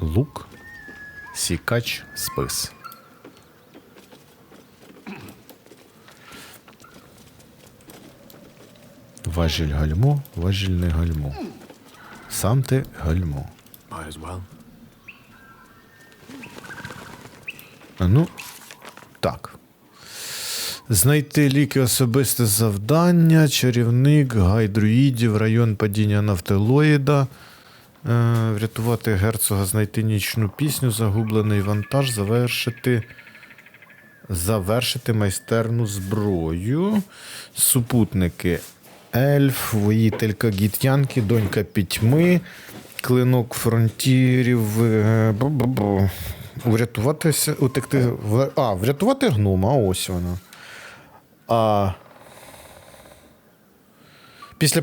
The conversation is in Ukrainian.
лук, сікач, спис. Важіль гальмо, важіль не гальмо. Сам ти гальмо. Ну, так. Знайти ліки особисте завдання, чарівник, гай друїдів, район падіння нафтилоїда. Е, врятувати герцога, знайти нічну пісню, загублений вантаж, завершити. Завершити майстерну зброю. Супутники. Ельф, воїтелька гітянки, донька пітьми, клинок фронтірів. е, бу-бу-бу. Врятуватися, утекти. А, врятувати гнома, ось вона. А. Після